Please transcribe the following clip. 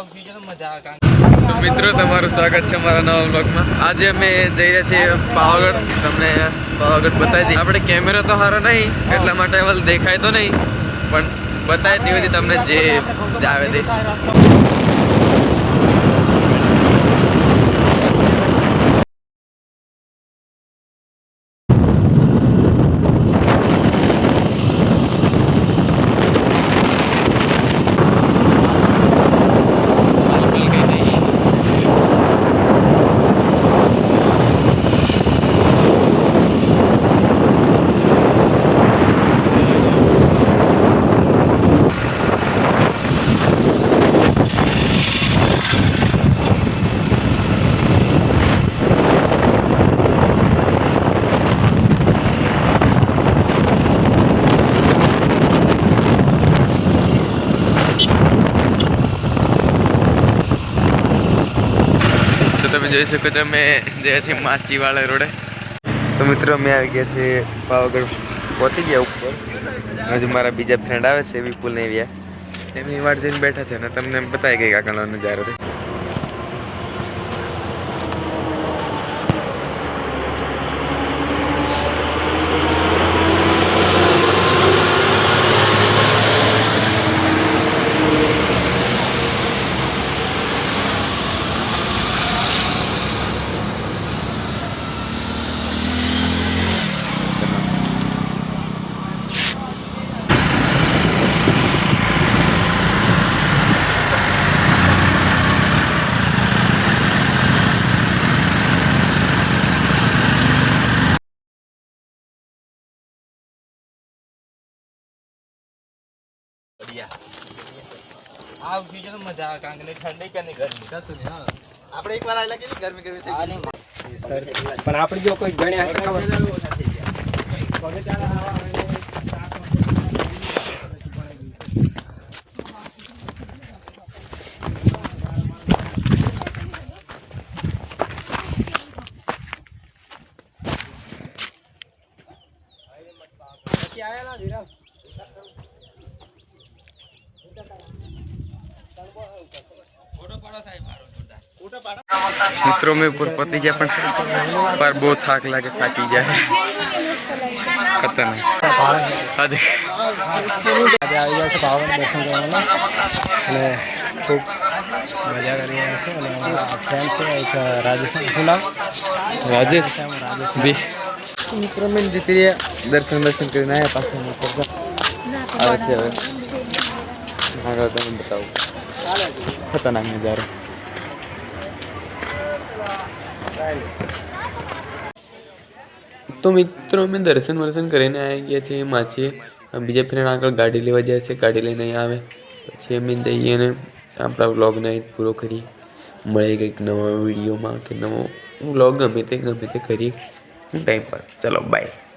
તો મિત્રો, તમારું સ્વાગત છે અમારા નવા બ્લોગમાં આજે અમે જઈ રહ્યા છીએ પાવાગઢ. તમને પાવાગઢ બતાવી દઈએ. આપણે કેમેરો તો સારો નહીં, એટલા માટે હવે દેખાય તો નહીં, પણ બતાવી દીધી તમને જે આવે તે. જોઈ શકો છો અમે જે છીએ માચીવાળા રોડે. તો મિત્રો અમે આવી ગયા છે પાવાગઢ પહોંચી ગયા ઉપર. હજુ મારા બીજા ફ્રેન્ડ આવે છે વિપુલ ને એવી. એમની વાટ જઈને બેઠા છે ને તમને બતાવી ગઈ કાકાનો નજારો તે. આપણે એક વાર આવેલા કેટલી ગરમી ગરમી થઈ ગઈ? પણ આપણે જો કોઈ ગણ્યા હતા આયેલા ધીરજ મિત્રો મેં ઉપર પતી ગયા પણ પર બહુ થાક લાગે થાકી જાય ખતરનાક. આજે આવી જાય છે પાવન દર્શન કરવાના અને ખૂબ મજા કરી રહ્યા છે. અને અમારા ફ્રેન્ડ છે એક રાજેશ શું રાજેશ. બી. મિત્રો મેં જીતી રહ્યા. દર્શન દર્શન કરીને આવ્યા પાછા. આવે છે હવે. આગળ બતાવું. ખતરનાક નજારો. તો મિત્રો, અમે દર્શન વર્શન કરીને આવી ગયા છીએ માછીએ. બીજા ફ્રેન્ડ આગળ ગાડી લેવા જાય છે, ગાડી લઈને આવે. પછી અમે જઈએ ને આપણા વ્લોગને પૂરો કરીએ. મળે કંઈક નવા વિડીયોમાં કે નવો વ્લોગ, ગમે તે ગમે તે કરીએ. Time pass. ચલો બાય